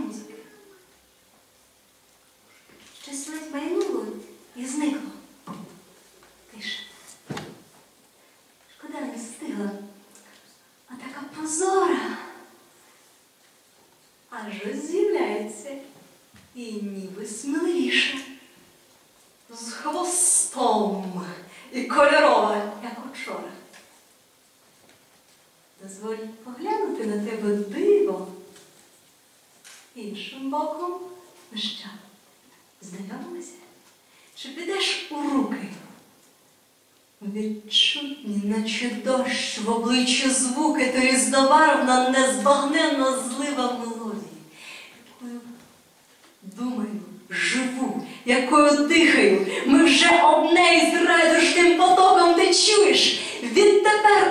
музики. Щось ледь майнуло і зникло. Тиша. Шкода не встигла. А така прозора. Аж з'являється і ніби сміливіша. З хвостом і кольорова, як учора. Дозволь поглянути на тебе диво. Іншим боком, ну що, знайомилися? Чи підеш у руки? Відчутні, наче дощ в обличчі звуки, то різнобарвна, незбагненна злива мелодії, якою думаю, живу, якою дихаю. Ми вже одне із райдужним потоком ти чуєш. Відтепер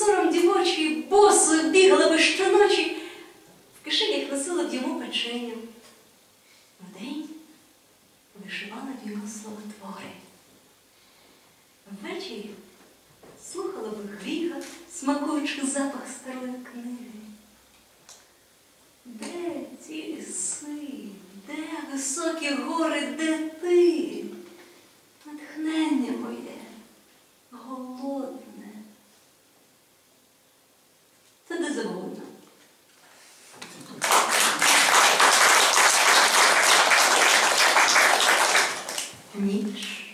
сором дівочий, босо бігала би щоночі, в кишенях носила б йому печеню. Вдень вишивала б його словотвори. Ввечері слухала би гріха, смакуючи запах старої книги. Де ті ліси, де високі гори, де ти? Натхнення моє, голодне. Та де завгодно. Ніч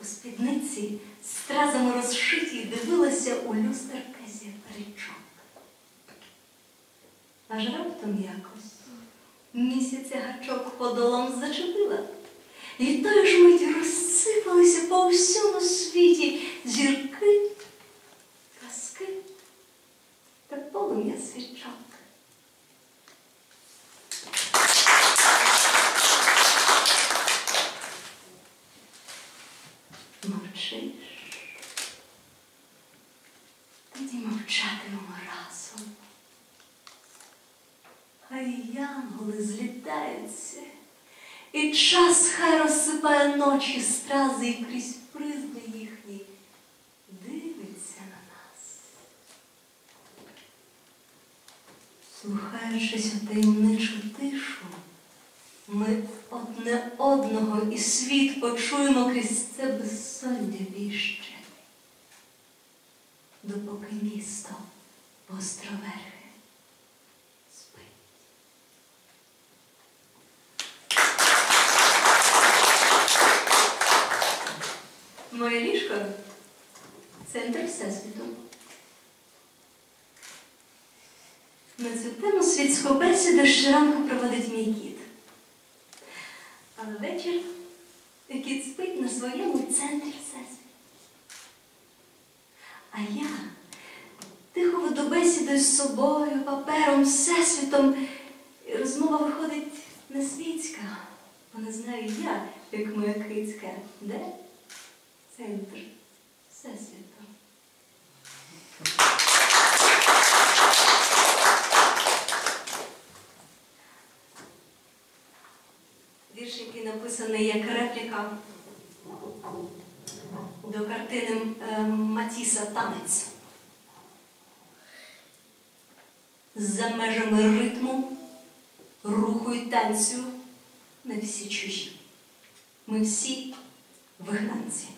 у спідниці стразами розшитій дивилася у люстерка зірка Аж раптом якось місяця гачок подолом зачепила. І тої ж миті розсипалися по всьому світі зірки, розсипає ночі стрази і крізь призми їхні дивиться на нас. Слухаючись у таємничу тишу, ми одне одного і світ почуємо крізь це безсоння віще, допоки місто островерхи спить. Моє ліжко центр Всесвіту. На цю тему світську бесіду щоранку проводить мій кіт. Але вечір кіт спить на своєму центрі Всесвіту. А я тихо веду бесіду з собою, папером, всесвітом, і розмова виходить не світська, бо не знаю я, як моя кицька, де центр Всесвіту. Вірш, який написаний як репліка до картини е, Матіса Танець. За межами ритму, руху і танцю ми всі чужі. Ми всі вигнанці.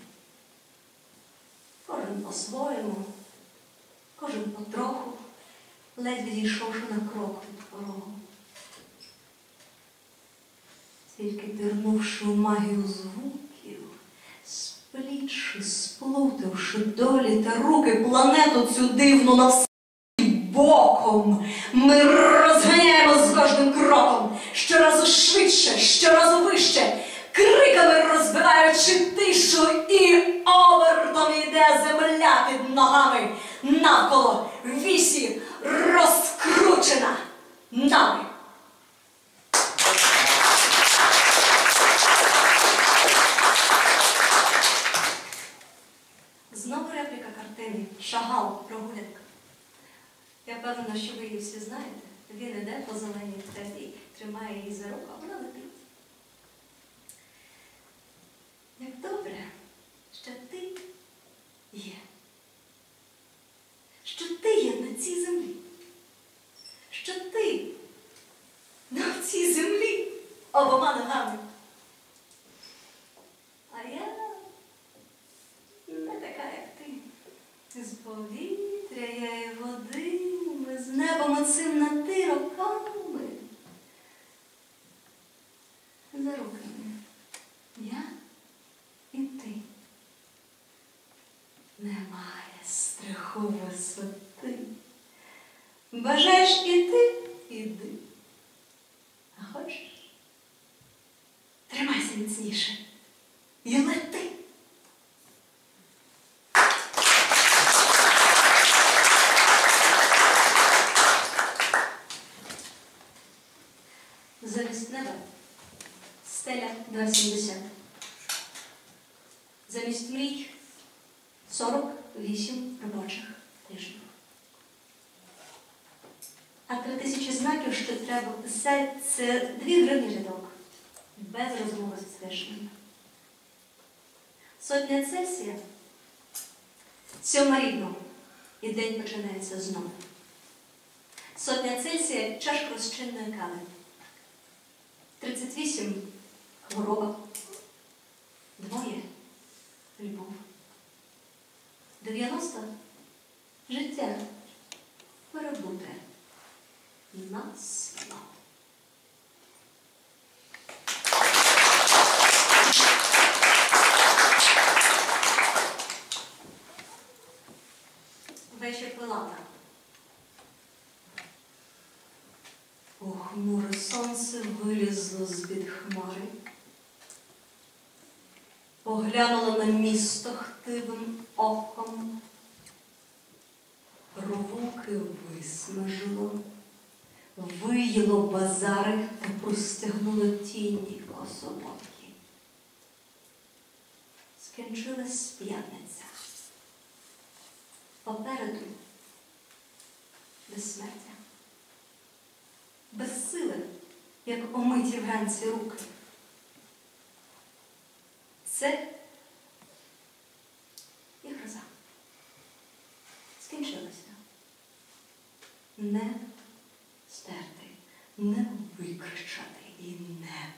Кожен по-своєму, кожен потроху, ледь відійшовши на крок від порогу. Тільки пірнувши у магію звуків, сплітши, сплутавши долі та руки планету цю дивну на всі боком, ми розганяємо з кожним кроком, щоразу швидше, щоразу вище, криками розбиваючи тишу, і овертом йде земля під ногами навколо вісі розкручена нами. Знову репліка картини Шагал прогулянка. Я впевнена, що ви її всі знаєте. Він іде по зеленій і тримає її за руку, а вона летить. Повітря я і води, ми з небом оцим на ти роками. За руками. Я і ти. Немає страху висоти. Бажаєш іти? Іди. А хочеш? Тримайся міцніше. І лети. Замість неба 2,70. Замість мрій 48 робочих тижнів. А три тисячі знаків, що треба писати, це дві гривні рядок. Без розмови з Всевишнім. Сотня Цельсія сьома рівно, і день починається знову. Сотня Цельсія чашка розчинної кави. 38 хвороба. Двоє любов. 90 життя перебуте на славу. Вечір Пилата. Похмуре сонце вилізло з-під хмари, поглянуло на місто хтивим оком, провуки висмажило, виїло базари та простягнуло тіні косовокі. Скінчилась п'ятниця. Попереду безсмертя безсиле, як омиті вранці руки. Це і гроза. Скінчилося. Не стерти, не викричати і не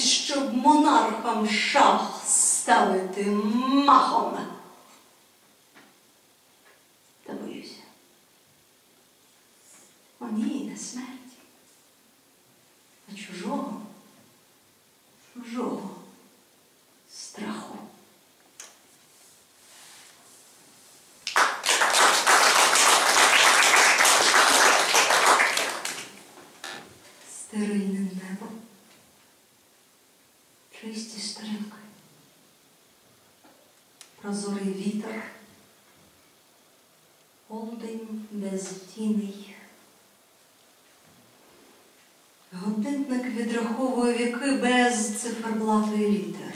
щоб монархам шах ставити махом. Та боюся. О ні, не смерті, Годинник віки без циферблату літер.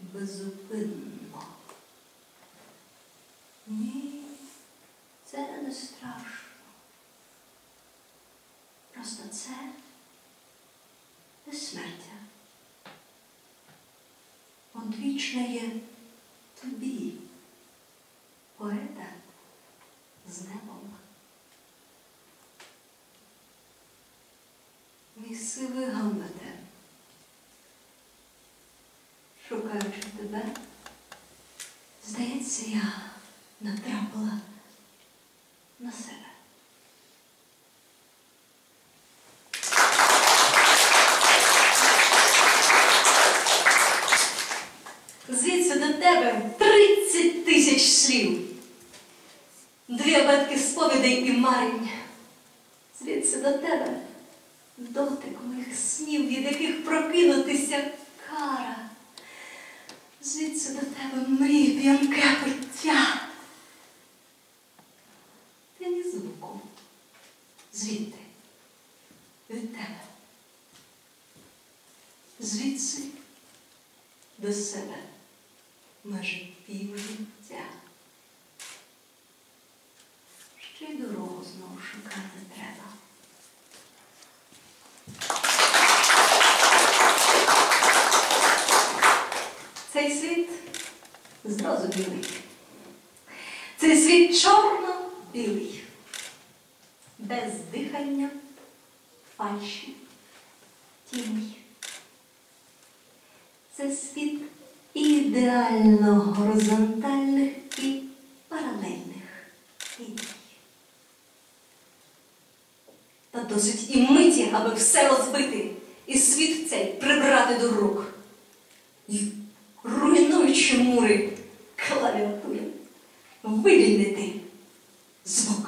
Безупинно. Ні, це не страшно. Просто це безсмертя. Одвічне є тобі, поета з небом. Мій сивий гамлете, шукаючи тебе, здається, я натрапила на себе. Звідси до тебе 30 тисяч слів. дві абетки сповідей і марень. Звідси до тебе дотик моїх снів, від яких прокинутися кара. Звідси до тебе мрій п'янке пиття. Ти ні звуку. Звідти, від тебе. Звідси до себе межі півжиття. Ще й дорогу знову шукати треба. Цей світ зразу Цей світ чорно-білий, без дихання, фальші, тінь. Це світ ідеально горизонтальних і паралельних ліній. Та досить і миті, аби все розбити, і світ цей прибрати до рук. І руйнуючи мури вивільнити звук.